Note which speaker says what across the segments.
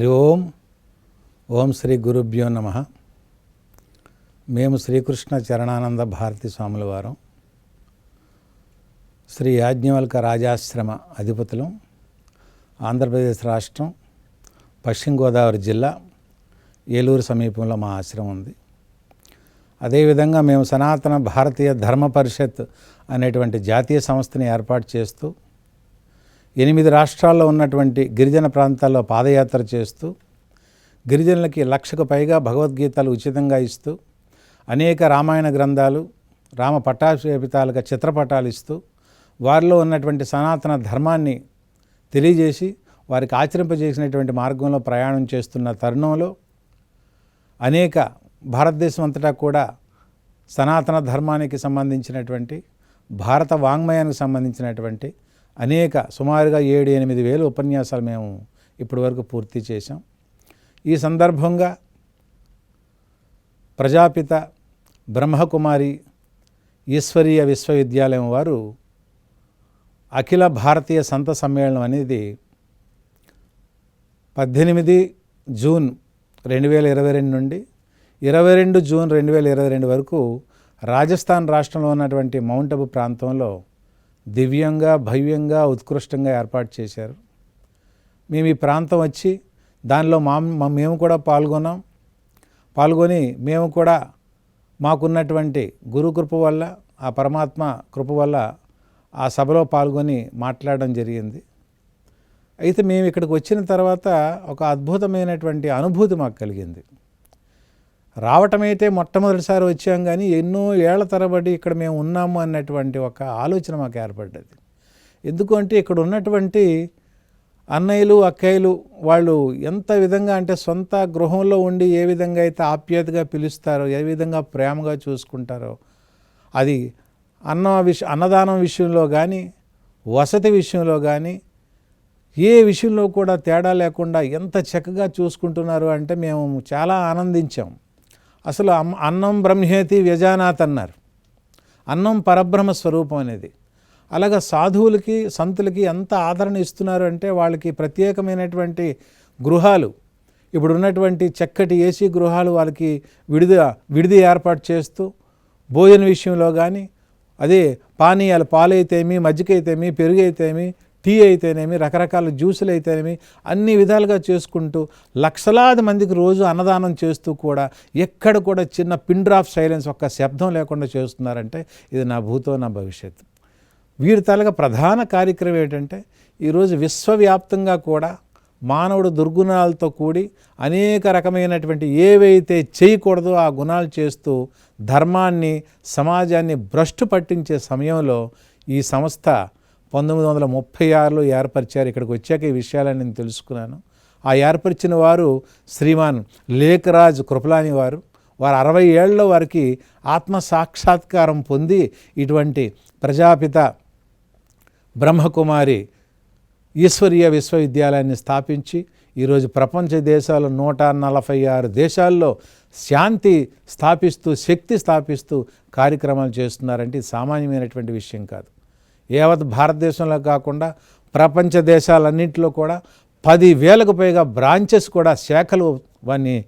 Speaker 1: హరి ఓం. ఓం శ్రీ గురుభ్యో నమ. మేము శ్రీకృష్ణ చరణానంద భారతి స్వాముల వారం. శ్రీ యాజ్ఞవల్క రాజాశ్రమ అధిపతులం. ఆంధ్రప్రదేశ్ రాష్ట్రం పశ్చిమ గోదావరి జిల్లా ఏలూరు సమీపంలో మా ఆశ్రమం ఉంది. అదేవిధంగా మేము సనాతన భారతీయ ధర్మ పరిషత్ అనేటువంటి జాతీయ సంస్థని ఏర్పాటు చేస్తూ ఎనిమిది రాష్ట్రాల్లో ఉన్నటువంటి గిరిజన ప్రాంతాల్లో పాదయాత్ర చేస్తూ గిరిజనులకి లక్షకు పైగా భగవద్గీతలు ఉచితంగా ఇస్తూ అనేక రామాయణ గ్రంథాలు రామ పట్టాభిషేపితాలుగా చిత్రపటాలు ఇస్తూ వారిలో ఉన్నటువంటి సనాతన ధర్మాన్ని తెలియజేసి వారికి ఆచరింపజేసినటువంటి మార్గంలో ప్రయాణం చేస్తున్న తరుణంలో అనేక భారతదేశం అంతటా కూడా సనాతన ధర్మానికి సంబంధించినటువంటి భారత వాంగ్మయానికి సంబంధించినటువంటి అనేక సుమారుగా ఏడు ఎనిమిది వేలు ఉపన్యాసాలు మేము ఇప్పటి వరకు పూర్తి చేశాం. ఈ సందర్భంగా ప్రజాపిత బ్రహ్మకుమారి ఈశ్వరీయ విశ్వవిద్యాలయం వారు అఖిల భారతీయ సంత సమ్మేళనం అనేది పద్దెనిమిది జూన్ రెండు వేల ఇరవై రెండు నుండి ఇరవై రెండు జూన్ రెండు వేల ఇరవై రెండు వరకు రాజస్థాన్ రాష్ట్రంలో ఉన్నటువంటి మౌంట్ అబు ప్రాంతంలో దివ్యంగా భవ్యంగా ఉత్కృష్టంగా ఏర్పాటు చేశారు. మేము ఈ ప్రాంతం వచ్చి దానిలో మా మేము కూడా పాల్గొన్నాం. పాల్గొని మేము కూడా మాకున్నటువంటి గురు కృప వల్ల ఆ పరమాత్మ కృప వల్ల ఆ సభలో పాల్గొని మాట్లాడడం జరిగింది. అయితే మేము ఇక్కడికి వచ్చిన తర్వాత ఒక అద్భుతమైనటువంటి అనుభూతి మాకు కలిగింది. రావటమైతే మొట్టమొదటిసారి వచ్చాం కానీ ఎన్నో ఏళ్ళ తరబడి ఇక్కడ మేము ఉన్నాము అన్నటువంటి ఒక ఆలోచన మాకు ఏర్పడ్డది. ఎందుకంటే ఇక్కడ ఉన్నటువంటి అన్నయ్యలు అక్కయ్యలు వాళ్ళు ఎంత విధంగా అంటే సొంత గృహంలో ఉండి ఏ విధంగా అయితే ఆప్యాయతగా పిలుస్తారో ఏ విధంగా ప్రేమగా చూసుకుంటారో అది అన్న విష అన్నదానం విషయంలో కానీ వసతి విషయంలో కానీ ఏ విషయంలో కూడా తేడా లేకుండా ఎంత చక్కగా చూసుకుంటున్నారు అంటే మేము చాలా ఆనందించాం. అసలు అన్నం బ్రహ్మేతి వ్యజానాథ్ అన్నారు. అన్నం పరబ్రహ్మ స్వరూపం అనేది. అలాగా సాధువులకి సంతులకి ఎంత ఆదరణ ఇస్తున్నారు అంటే వాళ్ళకి ప్రత్యేకమైనటువంటి గృహాలు. ఇప్పుడు ఉన్నటువంటి చక్కటి ఏసీ గృహాలు వాళ్ళకి విడిది విడిది ఏర్పాటు చేస్తూ భోజన విషయంలో కానీ అదే పానీయాలు పాలైతేమి మజ్జిగ అయితేమి పెరుగు అయితేమి టీ అయితేనేమి రకరకాల జ్యూసులు అయితేనేమి అన్ని విధాలుగా చేసుకుంటూ లక్షలాది మందికి రోజు అన్నదానం చేస్తూ కూడా ఎక్కడ కూడా చిన్న పిన్ డ్రాప్ సైలెన్స్ ఒక్క శబ్దం లేకుండా చేస్తున్నారంటే ఇది నా భూతో నా భవిష్యత్తు. వీరి తాలూకా ప్రధాన కార్యక్రమం ఏంటంటే ఈరోజు విశ్వవ్యాప్తంగా కూడా మానవుడు దుర్గుణాలతో కూడి అనేక రకమైనటువంటి ఏవైతే చేయకూడదో ఆ గుణాలు చేస్తూ ధర్మాన్ని సమాజాన్ని భ్రష్టు పట్టించే సమయంలో ఈ సంస్థ పంతొమ్మిది వందల ముప్పై ఆరులో ఏర్పరిచారు. ఇక్కడికి వచ్చాక ఈ విషయాలని నేను తెలుసుకున్నాను. ఆ ఏర్పరిచిన వారు శ్రీమాన్ లేఖరాజ్ కృపలాని వారు. వారు అరవై ఏళ్ళలో వారికి ఆత్మ సాక్షాత్కారం పొంది ఇటువంటి ప్రజాపిత బ్రహ్మకుమారి ఈశ్వరీయ విశ్వవిద్యాలయాన్ని స్థాపించి ఈరోజు ప్రపంచ దేశాలు నూట నలభై ఆరు దేశాల్లో శాంతి స్థాపిస్తూ శక్తి స్థాపిస్తూ కార్యక్రమాలు చేస్తున్నారంటే సామాన్యమైనటువంటి విషయం కాదు. యావత్ భారతదేశంలో కాకుండా ప్రపంచ దేశాలన్నింటిలో కూడా పదివేలకు పైగా బ్రాంచెస్ కూడా శాఖలు వాన్ని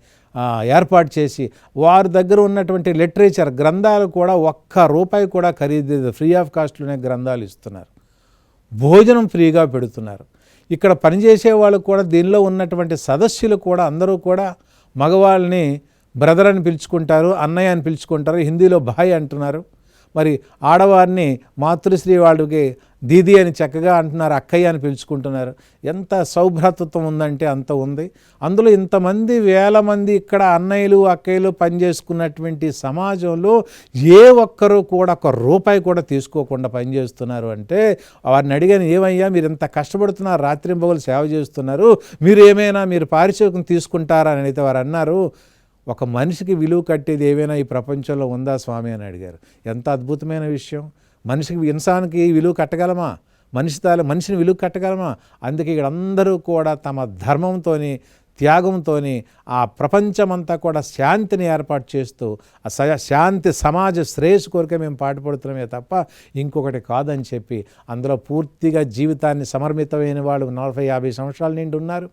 Speaker 1: ఏర్పాటు చేసి వారి దగ్గర ఉన్నటువంటి లిటరేచర్ గ్రంథాలు కూడా ఒక్క రూపాయి కూడా ఖరీదు ఫ్రీ ఆఫ్ కాస్ట్లోనే గ్రంథాలు ఇస్తున్నారు. భోజనం ఫ్రీగా పెడుతున్నారు. ఇక్కడ పనిచేసే వాళ్ళు కూడా దీనిలో ఉన్నటువంటి సదస్సులు కూడా అందరూ కూడా మగవాళ్ళని బ్రదర్ అని పిలుచుకుంటారు అన్నయ్య అని పిలుచుకుంటారు హిందీలో భాయ్ అంటున్నారు. మరి ఆడవారిని మాతృశ్రీ వాళ్ళకి దీది అని చక్కగా అంటున్నారు అక్కయ్య అని పిలుచుకుంటున్నారు. ఎంత సౌభ్రాతృత్వం ఉందంటే అంత ఉంది. అందులో ఇంతమంది వేల మంది ఇక్కడ అన్నయ్యలు అక్కయ్యలు పనిచేసుకున్నటువంటి సమాజంలో ఏ ఒక్కరూ కూడా ఒక రూపాయి కూడా తీసుకోకుండా పనిచేస్తున్నారు అంటే వారిని అడిగాను ఏమయ్యా మీరు ఇంత కష్టపడుతున్నారు రాత్రింబగలు సేవ చేస్తున్నారు మీరు ఏమైనా మీరు పారితోషికం తీసుకుంటారా? అని అయితే వారు అన్నారు. ఒక మనిషికి విలువ కట్టేది ఏవైనా ఈ ప్రపంచంలో ఉందా స్వామి అని అడిగారు. ఎంత అద్భుతమైన విషయం. మనిషికి ఇన్సాన్కి విలువ కట్టగలమా? మనిషి తాలూ మనిషిని విలువ కట్టగలమా? అందుకే ఇక్కడ అందరూ కూడా తమ ధర్మంతో త్యాగంతో ఆ ప్రపంచమంతా కూడా శాంతిని ఏర్పాటు చేస్తూ ఆ స- శాంతి సమాజ శ్రేయస్సు కొరకే మేము పాటుపడుతున్నామే తప్ప ఇంకొకటి కాదని చెప్పి అందులో పూర్తిగా జీవితాన్ని సమర్మితమైన వాళ్ళు నలభై యాభై సంవత్సరాల నిండి ఉన్నారు.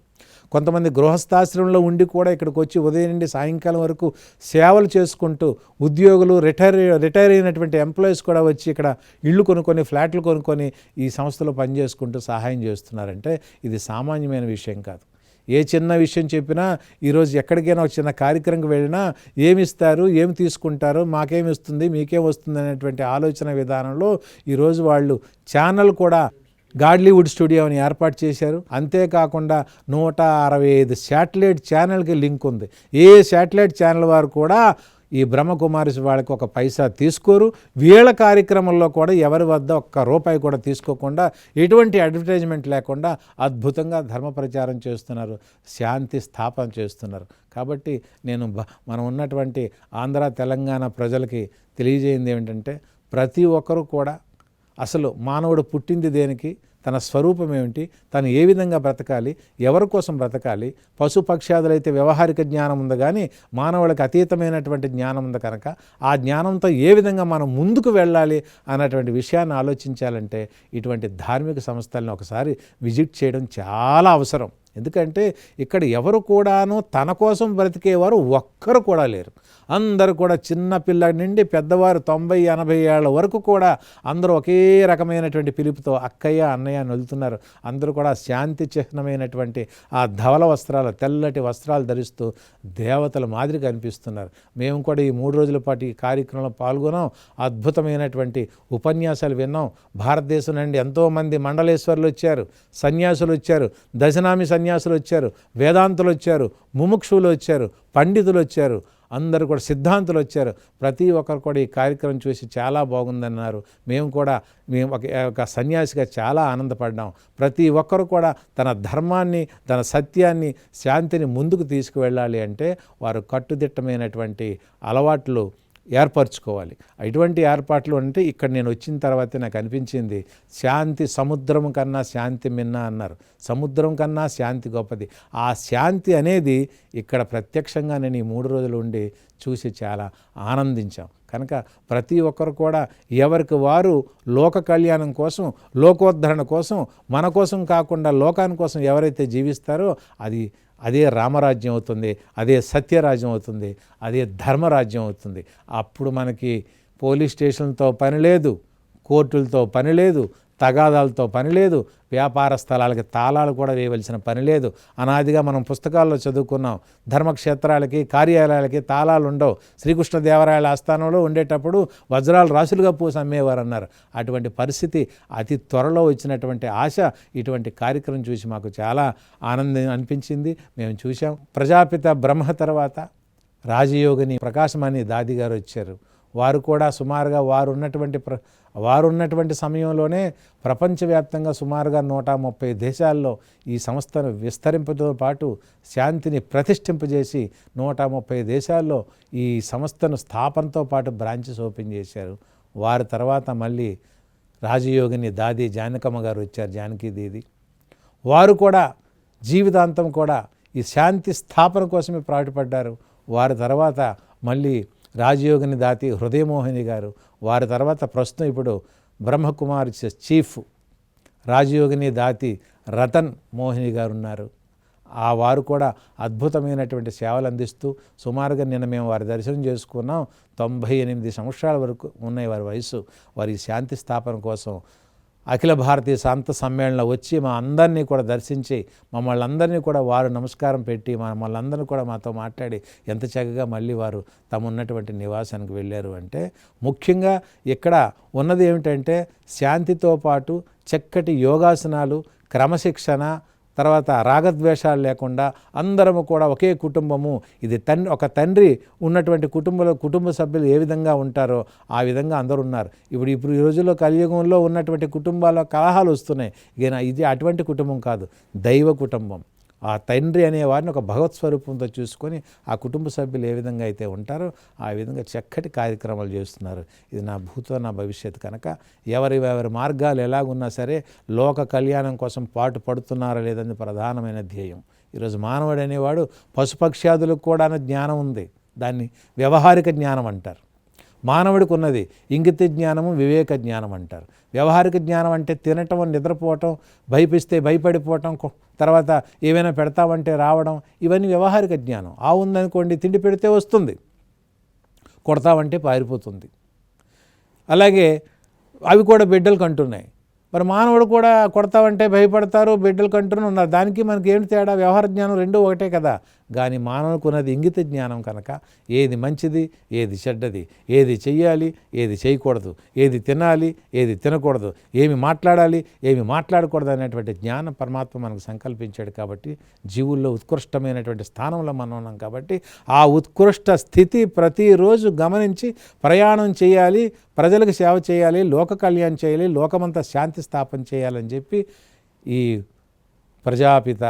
Speaker 1: కొంతమంది గృహస్థాశ్రమంలో ఉండి కూడా ఇక్కడికి వచ్చి ఉదయం నుండి సాయంకాలం వరకు సేవలు చేసుకుంటూ ఉద్యోగులు రిటైర్ రిటైర్ అయినటువంటి ఎంప్లాయీస్ కూడా వచ్చి ఇక్కడ ఇళ్ళు కొనుక్కొని ఫ్లాట్లు కొనుక్కొని ఈ సంస్థలో పనిచేసుకుంటూ సహాయం చేస్తున్నారంటే ఇది సామాన్యమైన విషయం కాదు. ఏ చిన్న విషయం చెప్పినా ఈరోజు ఎక్కడికైనా ఒక చిన్న కార్యక్రమంకి వెళ్ళినా ఏమి ఇస్తారు ఏమి తీసుకుంటారు మాకేమి ఇస్తుంది మీకేం వస్తుంది అనేటువంటి ఆలోచన విధానంలో ఈరోజు వాళ్ళు ఛానల్ కూడా గాడ్లీవుడ్ స్టూడియోని ఏర్పాటు చేశారు. అంతేకాకుండా నూట అరవై ఐదు శాటిలైట్ ఛానల్కి లింక్ ఉంది. ఏ శాటిలైట్ ఛానల్ వారు కూడా ఈ బ్రహ్మకుమారి వాళ్ళకి ఒక పైసా తీసుకోరు. వీళ్ళ కార్యక్రమంలో కూడా ఎవరి వద్ద ఒక్క రూపాయి కూడా తీసుకోకుండా ఎటువంటి అడ్వర్టైజ్మెంట్ లేకుండా అద్భుతంగా ధర్మ ప్రచారం చేస్తున్నారు. శాంతి స్థాపన చేస్తున్నారు. కాబట్టి నేను మనం ఉన్నటువంటి ఆంధ్ర తెలంగాణ ప్రజలకి తెలియజేయింది ఏమిటంటే ప్రతి ఒక్కరూ కూడా అసలు మానవుడు పుట్టింది దేనికి? తన స్వరూపం ఏమిటి? తను ఏ విధంగా బ్రతకాలి? ఎవరి కోసం బ్రతకాలి? పశుపక్ష్యాదులైతే వ్యవహారిక జ్ఞానం ఉంది కానీ మానవులకు అతీతమైనటువంటి జ్ఞానం ఉంది కనుక ఆ జ్ఞానంతో ఏ విధంగా మనం ముందుకు వెళ్ళాలి అన్నటువంటి విషయాన్ని ఆలోచించాలంటే ఇటువంటి ధార్మిక సంస్థలను ఒకసారి విజిట్ చేయడం చాలా అవసరం. ఎందుకంటే ఇక్కడ ఎవరు కూడాను తన కోసం బ్రతికేవారు ఒక్కరు కూడా లేరు. అందరూ కూడా చిన్న పిల్లడి నుండి పెద్దవారు తొంభై ఎనభై ఏళ్ళ వరకు కూడా అందరూ ఒకే రకమైనటువంటి పిలుపుతో అక్కయ్య అన్నయ్య అని వెళ్తున్నారు అందరూ కూడా శాంతి చిహ్నమైనటువంటి ఆ ధవల వస్త్రాలు తెల్లటి వస్త్రాలు ధరిస్తూ దేవతల మాదిరి కనిపిస్తున్నారు మేము కూడా ఈ మూడు రోజుల పాటు ఈ కార్యక్రమంలో పాల్గొన్నాం. అద్భుతమైనటువంటి ఉపన్యాసాలు విన్నాం. భారతదేశం నుండి ఎంతోమంది మండలేశ్వర్లు వచ్చారు సన్యాసులు వచ్చారు దశనామి సన్యాసులు వచ్చారు వేదాంతులు వచ్చారు ముముక్షువులు వచ్చారు పండితులు వచ్చారు అందరూ కూడా సిద్ధాంతులు వచ్చారు. ప్రతి ఒక్కరు కూడా ఈ కార్యక్రమం చూసి చాలా బాగుందన్నారు. మేము కూడా మేము ఒక ఒక సన్యాసిగా చాలా ఆనందపడ్డాం. ప్రతి ఒక్కరు కూడా తన ధర్మాన్ని తన సత్యాన్ని శాంతిని ముందుకు తీసుకువెళ్ళాలి అంటే వారు కట్టుదిట్టమైనటువంటి అలవాట్లు ఏర్పరచుకోవాలి. ఇటువంటి ఏర్పాట్లు అంటే ఇక్కడ నేను వచ్చిన తర్వాతే నాకు అనిపించింది శాంతి సముద్రం కన్నా శాంతి మిన్న అన్నారు. సముద్రం కన్నా శాంతి గొప్పది. ఆ శాంతి అనేది ఇక్కడ ప్రత్యక్షంగా నేను ఈ మూడు రోజులు ఉండి చూసి చాలా ఆనందించాం. కనుక ప్రతి ఒక్కరు కూడా ఎవరికి వారు లోక కళ్యాణం కోసం లోకోద్ధరణ కోసం మన కోసం కాకుండా లోకాని కోసం ఎవరైతే జీవిస్తారో అది అదే రామరాజ్యం అవుతుంది అదే సత్యరాజ్యం అవుతుంది అదే ధర్మరాజ్యం అవుతుంది. అప్పుడు మనకి పోలీస్ స్టేషన్లతో పని లేదు కోర్టులతో పని లేదు తగాదాలతో పని లేదు. వ్యాపార స్థలాలకి తాళాలు కూడా వేయవలసిన పని లేదు. అనాదిగా మనం పుస్తకాల్లో చదువుకున్నాం. ధర్మక్షేత్రాలకి కార్యాలయాలకి తాళాలు ఉండవు. శ్రీకృష్ణదేవరాయల ఆస్థానంలో ఉండేటప్పుడు వజ్రాలు రాసులుగా పూసి అమ్మేవారు అన్నారు అటువంటి పరిస్థితి అతి త్వరలో వచ్చినటువంటి ఆశ ఇటువంటి కార్యక్రమం చూసి మాకు చాలా ఆనందం అనిపించింది. మేము చూసాం ప్రజాపిత బ్రహ్మ తర్వాత రాజయోగిని ప్రకాశమాని దాది గారు వచ్చారు. వారు కూడా సుమారుగా వారు ఉన్నటువంటి ప్ర వారు ఉన్నటువంటి సమయంలోనే ప్రపంచవ్యాప్తంగా సుమారుగా నూట ముప్పై దేశాల్లో ఈ సంస్థను విస్తరింపతో పాటు శాంతిని ప్రతిష్ఠింపజేసి నూట ముప్పై దేశాల్లో ఈ సంస్థను స్థాపనతో పాటు బ్రాంచెస్ ఓపెన్ చేశారు. వారి తర్వాత మళ్ళీ రాజయోగిని దాది జానకమ్మ గారు వచ్చారు జానకి దీది. వారు కూడా జీవితాంతం కూడా ఈ శాంతి స్థాపన కోసమే పాటుపడ్డారు. వారి తర్వాత మళ్ళీ రాజయోగిని దాతి హృదయమోహిని గారు వారి తర్వాత ప్రస్తుతం ఇప్పుడు బ్రహ్మకుమారి చీఫ్ రాజయోగిని దాతి రతన్ మోహిని గారు ఉన్నారు. ఆ వారు కూడా అద్భుతమైనటువంటి సేవలు అందిస్తూ సుమారుగా నిన్న మేము వారి దర్శనం చేసుకున్నాం. తొంభై ఎనిమిది సంవత్సరాల వరకు ఉన్నాయి వారి వయసు వారి శాంతి స్థాపన కోసం అఖిల భారతీయ శాంత సమ్మేళనం వచ్చి మా అందరినీ కూడా దర్శించి మమ్మల్ని అందరినీ కూడా వారు నమస్కారం పెట్టి మమ్మల్ని అందరినీ కూడా మాతో మాట్లాడి ఎంత చక్కగా మళ్ళీ వారు తమ ఉన్నటువంటి నివాసానికి వెళ్ళారు అంటే ముఖ్యంగా ఇక్కడ ఉన్నది ఏమిటంటే శాంతితో పాటు చక్కటి యోగాసనాలు క్రమశిక్షణ తర్వాత రాగద్వేషాలు లేకుండా అందరము కూడా ఒకే కుటుంబము. ఇది తండ్రి ఒక తండ్రి ఉన్నటువంటి కుటుంబంలో కుటుంబ సభ్యులు ఏ విధంగా ఉంటారో ఆ విధంగా అందరూ ఉన్నారు ఇప్పుడు ఇప్పుడు ఈ రోజుల్లో కలియుగంలో ఉన్నటువంటి కుటుంబాల కలహాలు వస్తున్నాయి. ఇది అటువంటి కుటుంబం కాదు. దైవ కుటుంబం. ఆ తండ్రి అనే వారిని ఒక భగవత్ స్వరూపంతో చూసుకొని ఆ కుటుంబ సభ్యులు ఏ విధంగా అయితే ఉంటారో ఆ విధంగా చక్కటి కార్యక్రమాలు చేస్తున్నారు. ఇది నా భూతో నా భవిష్యత్తు కనుక ఎవరి ఎవరి మార్గాలు ఎలాగున్నా సరే లోక కళ్యాణం కోసం పాటు పడుతున్నారా లేదని ప్రధానమైన ధ్యేయం. ఈరోజు మానవుడు అనేవాడు పశుపక్ష్యాదులకు కూడా జ్ఞానం ఉంది. దాన్ని వ్యవహారిక జ్ఞానం అంటారు. మానవుడికి ఉన్నది ఇంగిత జ్ఞానము వివేక జ్ఞానం అంటారు. వ్యవహారిక జ్ఞానం అంటే తినటం నిద్రపోవటం భయపిస్తే భయపడిపోవటం తర్వాత ఏమైనా పెడతామంటే రావడం ఇవన్నీ వ్యవహారిక జ్ఞానం. ఆ ఉందనుకోండి తిండి పెడితే వస్తుంది. కొడతామంటే పారిపోతుంది. అలాగే అవి కూడా బిడ్డలు కంటున్నాయి మరి మానవుడు కూడా కొడతామంటే భయపడతారు బిడ్డలు కంటూనే ఉన్నారు దానికి మనకి ఏంటి తేడా? వ్యవహార జ్ఞానం రెండూ ఒకటే కదా. కానీ మానవుకున్నది ఇంగిత జ్ఞానం కనుక ఏది మంచిది ఏది చెడ్డది ఏది చెయ్యాలి ఏది చేయకూడదు ఏది తినాలి ఏది తినకూడదు ఏమి మాట్లాడాలి ఏమి మాట్లాడకూడదు అనేటువంటి జ్ఞానం పరమాత్మ మనకు సంకల్పించాడు కాబట్టి జీవుల్లో ఉత్కృష్టమైనటువంటి స్థానంలో మనం ఉన్నాం కాబట్టి ఆ ఉత్కృష్ట స్థితి ప్రతిరోజు గమనించి ప్రయాణం చేయాలి ప్రజలకు సేవ చేయాలి లోక కళ్యాణం చేయాలి లోకమంతా శాంతి స్థాపన చేయాలని చెప్పి ఈ ప్రజాపిత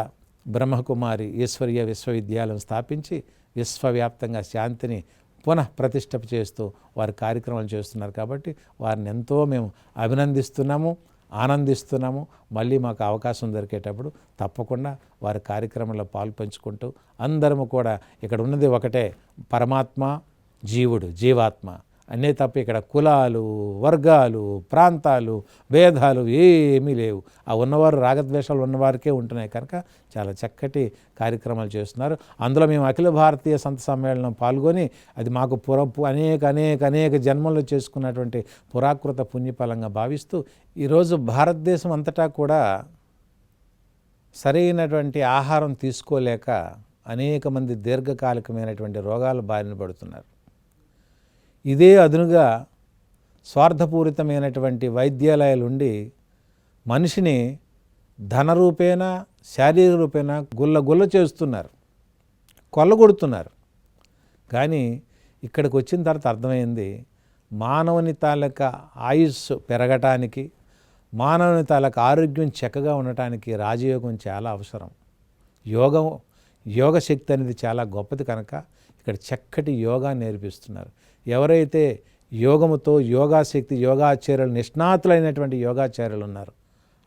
Speaker 1: బ్రహ్మకుమారి ఈశ్వరీయ విశ్వవిద్యాలయం స్థాపించి విశ్వవ్యాప్తంగా శాంతిని పునః ప్రతిష్ఠప చేస్తూ వారి కార్యక్రమాలు చేస్తున్నారు కాబట్టి వారిని ఎంతో మేము అభినందిస్తున్నాము ఆనందిస్తున్నాము. మళ్ళీ మాకు అవకాశం దొరికేటప్పుడు తప్పకుండా వారి కార్యక్రమంలో పాలు పంచుకుంటూ అందరము కూడా ఇక్కడ ఉన్నది ఒకటే పరమాత్మ జీవుడు జీవాత్మ. అన్నీ తప్ప ఇక్కడ కులాలు వర్గాలు ప్రాంతాలు భేదాలు ఏమీ లేవు. ఆ ఉన్నవారు రాగద్వేషాలు ఉన్నవారికే ఉంటున్నాయి కనుక చాలా చక్కటి కార్యక్రమాలు చేస్తున్నారు. అందులో మేము అఖిల భారతీయ సంత సమ్మేళనం పాల్గొని అది మాకు పుర అనేక అనేక అనేక జన్మల్లో చేసుకున్నటువంటి పురాకృత పుణ్యఫలంగా భావిస్తూ ఈరోజు భారతదేశం అంతటా కూడా సరైనటువంటి ఆహారం తీసుకోలేక అనేక మంది దీర్ఘకాలికమైనటువంటి రోగాల బారిన పడుతున్నారు. ఇదే అదునుగా స్వార్థపూరితమైనటువంటి వైద్యాలయాలు ఉండి మనిషిని ధనరూపేణ శారీరక రూపేణ గుల్ల గుల్ల చేస్తున్నారు కొల్లగొడుతున్నారు. కానీ ఇక్కడికి వచ్చిన తర్వాత అర్థమైంది మానవుని తాలూకా ఆయుస్సు పెరగటానికి మానవుని తాలూకా ఆరోగ్యం చక్కగా ఉండటానికి రాజయోగం చాలా అవసరం. యోగం యోగ శక్తి అనేది చాలా గొప్పది కనుక ఇక్కడ చక్కటి యోగా నేర్పిస్తున్నారు. ఎవరైతే యోగముతో యోగాశక్తి యోగాచార్యులు నిష్ణాతులైనటువంటి యోగాచార్యులు ఉన్నారు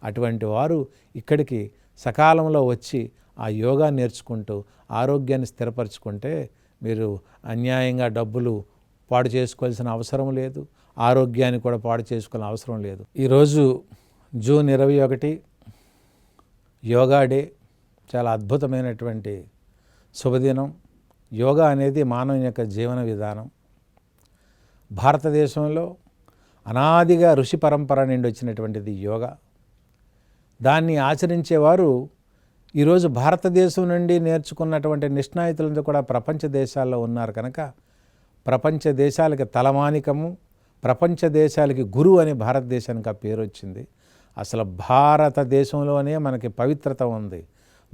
Speaker 1: అటువంటి వారు ఇక్కడికి సకాలంలో వచ్చి ఆ యోగా నేర్చుకుంటూ ఆరోగ్యాన్ని స్థిరపరచుకుంటే మీరు అన్యాయంగా డబ్బులు పాడు చేసుకోవాల్సిన అవసరం లేదు ఆరోగ్యాన్ని కూడా పాడు చేసుకోవాల్సిన అవసరం లేదు. ఈరోజు జూన్ ఇరవై ఒకటి యోగా డే చాలా అద్భుతమైనటువంటి శుభదినం. యోగా అనేది మానవుని యొక్క జీవన విధానం. భారతదేశంలో అనాదిగా ఋషి పరంపర నుండి వచ్చినటువంటిది యోగా. దాన్ని ఆచరించేవారు ఈరోజు భారతదేశం నుండి నేర్చుకున్నటువంటి నిష్ణాయితులంతా కూడా ప్రపంచ దేశాల్లో ఉన్నారు కనుక ప్రపంచ దేశాలకి తలమానికము ప్రపంచ దేశాలకి గురువు అని భారతదేశానికి ఆ పేరు వచ్చింది. అసలు భారతదేశంలోనే మనకి పవిత్రత ఉంది.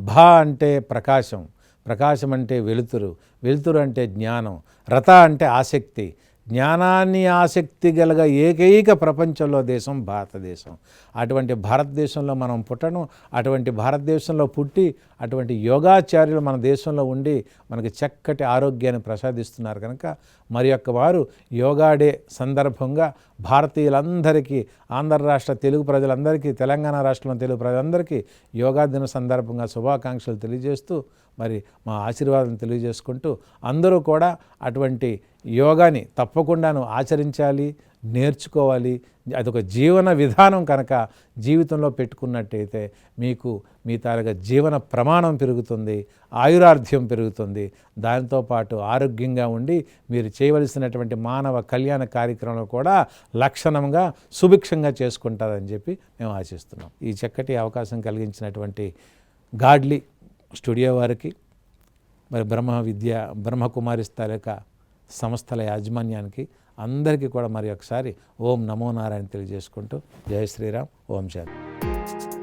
Speaker 1: భా అంటే ప్రకాశం ప్రకాశం అంటే వెలుతురు వెలుతురు అంటే జ్ఞానం రథ అంటే ఆసక్తి జ్ఞానాన్ని ఆసక్తి గలగ ఏకైక ప్రపంచంలో దేశం భారతదేశం. అటువంటి భారతదేశంలో మనం పుట్టడం అటువంటి భారతదేశంలో పుట్టి అటువంటి యోగాచార్యులు మన దేశంలో ఉండి మనకి చక్కటి ఆరోగ్యాన్ని ప్రసాదిస్తున్నారు కనుక మరి యొక్క వారు యోగా డే సందర్భంగా భారతీయులందరికీ ఆంధ్ర రాష్ట్ర తెలుగు ప్రజలందరికీ తెలంగాణ రాష్ట్రంలో తెలుగు ప్రజలందరికీ యోగా దిన సందర్భంగా శుభాకాంక్షలు తెలియజేస్తూ మరి మా ఆశీర్వాదం తెలియజేసుకుంటూ అందరూ కూడా అటువంటి యోగాని తప్పకుండాను ఆచరించాలి. నేర్చుకోవాలి. అదొక జీవన విధానం కనుక జీవితంలో పెట్టుకున్నట్టయితే మీకు మీ తాలూకా జీవన ప్రమాణం పెరుగుతుంది ఆయురార్థ్యం పెరుగుతుంది. దానితో పాటు ఆరోగ్యంగా ఉండి మీరు చేయవలసినటువంటి మానవ కళ్యాణ కార్యక్రమంలో కూడా లక్షణంగా సుభిక్షంగా చేసుకుంటారని చెప్పి మేము ఆశిస్తున్నాం. ఈ చక్కటి అవకాశం కలిగించినటువంటి గాడ్లీ స్టూడియో వారికి మరి బ్రహ్మ విద్య బ్రహ్మకుమారి తాలూకా సంస్థల యాజమాన్యానికి అందరికీ కూడా మరి ఒకసారి ఓం నమో నారాయణ తెలియజేసుకుంటూ జయ శ్రీరామ్ ఓం శాంతి.